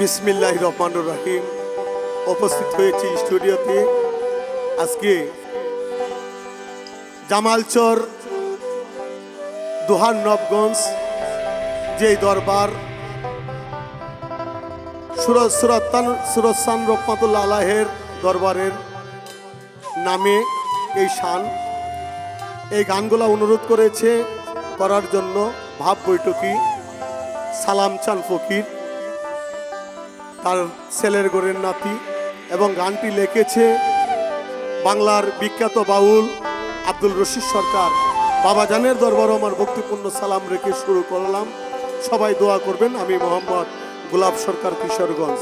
বিসমিল্লাহ রহমানুর রাহিম। উপস্থিত হয়েছি স্টুডিওতে আজকে জামালচর দুহান নবগঞ্জ যে দরবার সুরসান রহমাতুল্লা আলাহের দরবারের নামে এই শান। এই গানগুলো অনুরোধ করেছে করার জন্য ভাব বৈঠকি সালাম চান ফকির। তার ছেলের গোরের নাতি এবং গানটি লিখেছে বাংলার বিখ্যাত বাউল আব্দুল রশিদ সরকার। বাবা জানের দরবার আমার ভক্তিপূর্ণ সালাম রেখে শুরু করলাম। সবাই দোয়া করবেন, আমি মোহাম্মদ গোলাপ সরকার, কিশোরগঞ্জ।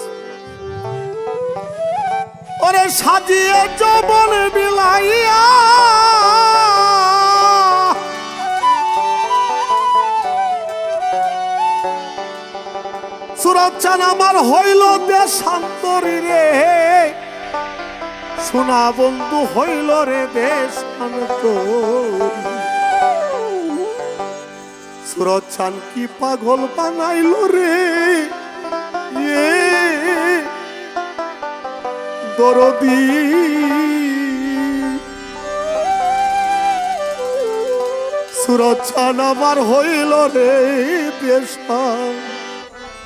ওরে সাজিয়ে যৌবন বিলাইয়া সুরক্ষান আমার হইল দেশান্তরী রে। সোনা বন্ধু, হইল রে সুরক্ষান কি পাগল বানাইল রে? দরদি। সুরক্ষান আমার হইল রে দেশান্তরী।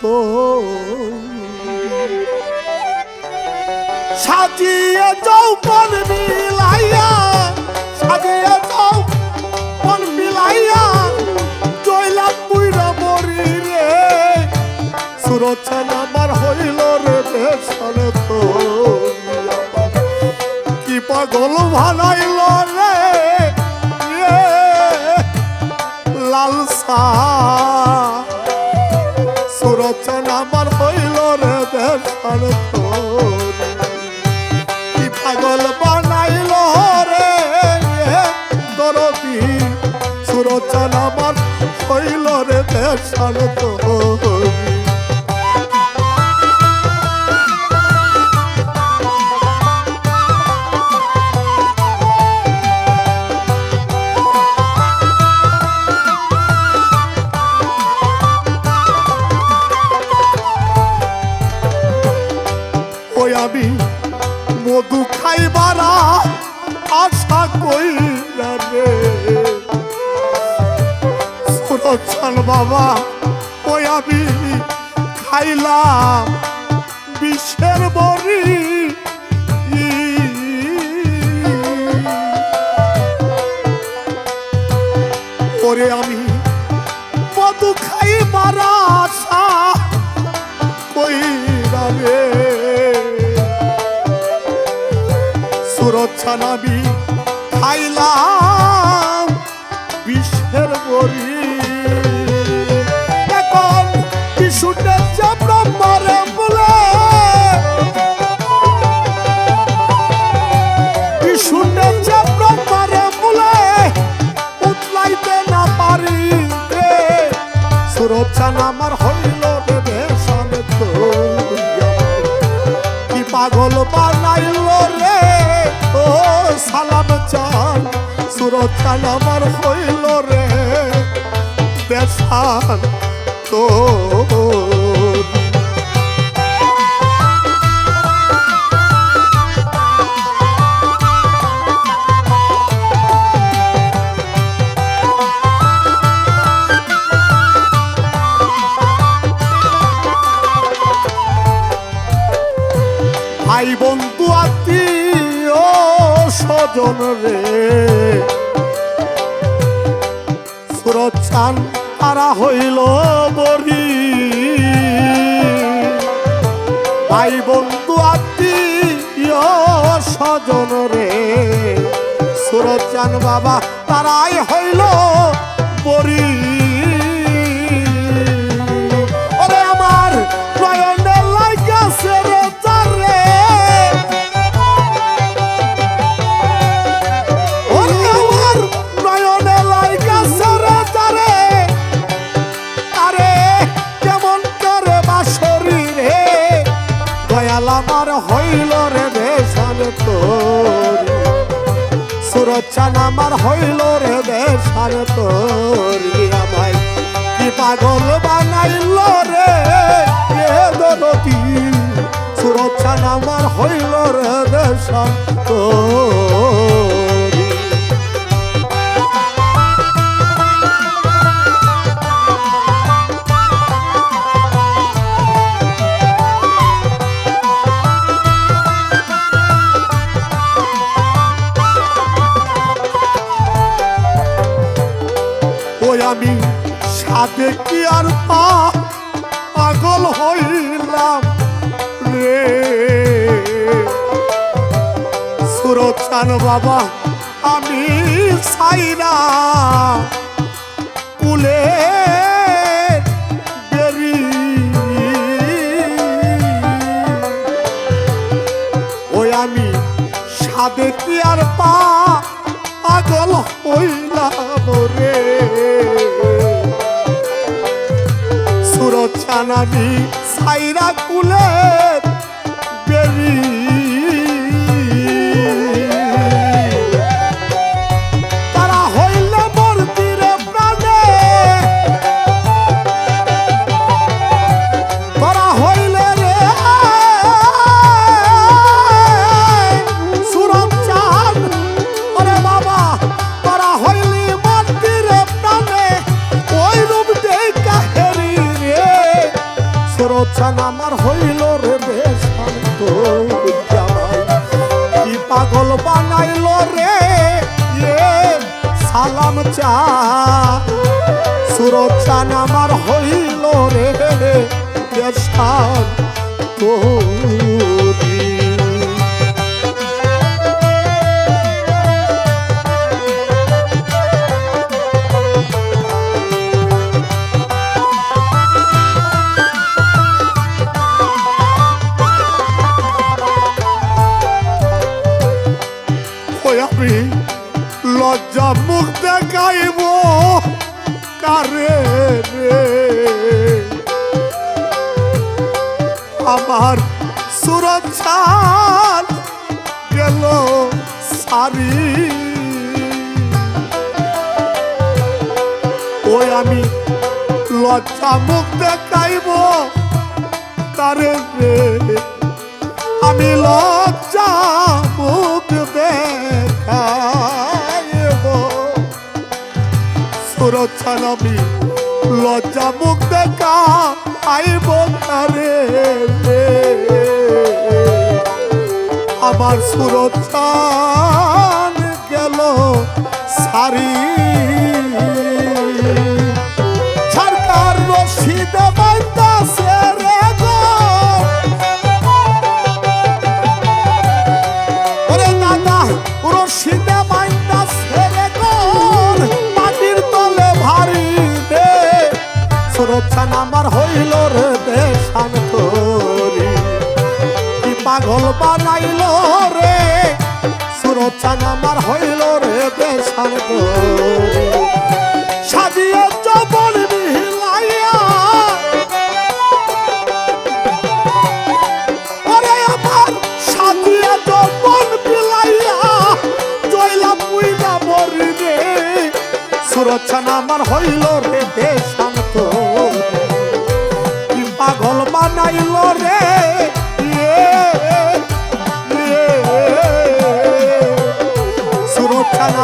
তো সাজিয়ে যৌবন মিলাইয়া, সাজিয়ে যৌবন মিলাইয়া জয়লাম পুইরা মরি রে। সুরক্ষণ আমার হইল রে বেশন তো কি পাগল ভালাইল রে, এ লালসা দেশার কি পাগল বানাইল রে? দরদি সুরচন আমার হইল রে দেশার ওই বাবা, ওই আমি খাইলাম বিশ্বের বড়ি। ওরে আমি মধু খাইবার আশা, কইরা রে। সুরক্ষা নাবি খাইলাম বিশ্বের বরি সুরক্ষা আমার হইল বেশন কি পাগল বানাইল রে? ও সালাম চান সুরক্ষান আমার হইল রে। দেশান তো স্বজন রে। সুরচান তারা হইল বরি ভাই বন্ধু আত্মীয় স্বজন রে। সুরচান বাবা, তারাই হইল বরি মন আমার হইল রে দেশার তোর ভাই কি পাগল বানাইল রে দলতি সুরক্ষা আমার হইল রে দেশার তোর সাথে কি আর পা পাগল হইলাম রে? সুরচান বাবা, আমি সাইরা কুলে বেরি। ওই আমি সাদে কি আর পা পাগল হইলাম রে? আমি সাইরা কুলে বেরি সুরচান আমার হইল রে বেশ শান্ত। জামাই কি পাগল বানাইল রে? সালাম চা। সুরচান আমার হইল লজ্জা মুখ দেখাইব। কারে রে? আমার সুরক্ষার গেল সারি। ওই আমি লজ্জা মুখ দেখাইব। কারে রে? আমি লজ্জা আমি লজ্জা মুখ দেখা আইব তারে। আমার সুরক্ষা গেল সারি সুরক্ষান আমার হইল রে দেশান তোরি কি পাগল বানাইল রে? সুরক্ষান আমার হইল রে দেশান তোরি সাজিয়ে চবল আমার হইল রে দেশান্ত বানাইল রে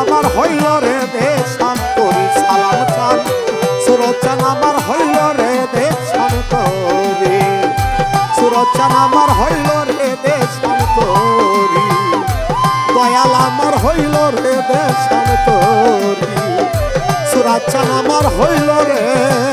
আমার হইল রে দেশান্তরি সালাম চান। সুরক্ষান আমার হইল রে দেশান্তরি সুরক্ষান আমার হইল রে দেশান্তরি দয়াল আমার হইল রে দেশান্তরি সুরাচান আমার হইল রে